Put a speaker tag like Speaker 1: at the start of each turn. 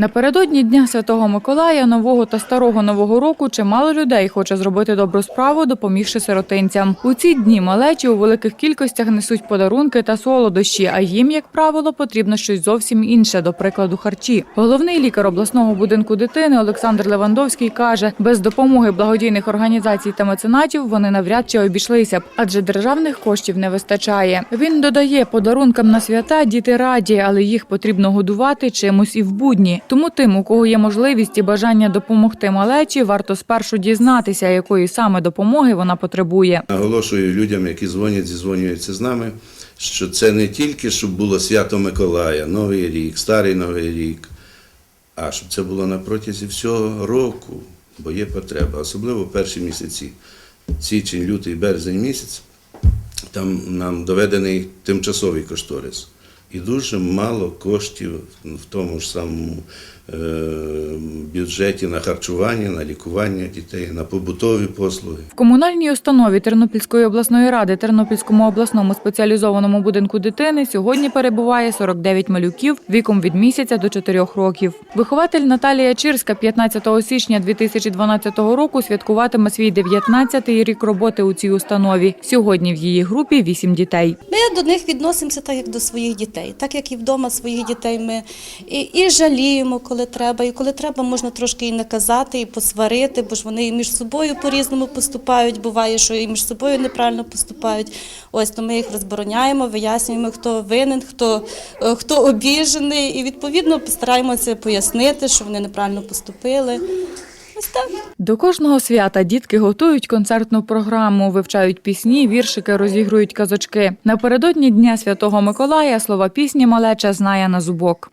Speaker 1: Напередодні Дня Святого Миколая, нового та старого нового року чимало людей хоче зробити добру справу, допомігши сиротинцям. У ці дні малечі у великих кількостях несуть подарунки та солодощі, а їм, як правило, потрібно щось зовсім інше, до прикладу, харчі. Головний лікар обласного будинку дитини Олександр Левандовський каже, без допомоги благодійних організацій та меценатів вони навряд чи обійшлися б, адже державних коштів не вистачає. Він додає, подарункам на свята діти раді, але їх потрібно годувати чимось і в будні. Тому тим, у кого є можливість і бажання допомогти малечі, варто спершу дізнатися, якої саме допомоги вона потребує.
Speaker 2: Наголошую людям, які дзвонять, зізвонюються з нами, що це не тільки щоб було свято Миколая, Новий рік, Старий Новий рік, а щоб це було на протязі всього року, бо є потреба, особливо перші місяці, січень, лютий, березень місяць, там нам доведений тимчасовий кошторис. І дуже мало коштів в тому ж самому е, бюджеті на харчування, на лікування дітей, на побутові послуги.
Speaker 1: В комунальній установі Тернопільської обласної ради Тернопільському обласному спеціалізованому будинку дитини сьогодні перебуває 49 малюків віком від місяця до 4 років. Вихователь Наталія Чирська 15 січня 2012 року святкуватиме свій 19-й рік роботи у цій установі. Сьогодні в її групі 8 дітей.
Speaker 3: Ми до них відносимося так, як до своїх дітей. Так як і вдома своїх дітей ми і, і жаліємо, коли треба, і коли треба, можна трошки і наказати, і посварити, бо ж вони і між собою по-різному поступають. Буває, що і між собою неправильно поступають. Ось то ми їх розбороняємо, вияснюємо, хто винен, хто, е, хто обіжений, і відповідно постараємося пояснити, що вони неправильно поступили. Ось.
Speaker 1: До кожного свята дітки готують концертну програму, вивчають пісні, віршики, розігрують казочки. Напередодні Дня Святого Миколая слова пісні малеча знає на зубок.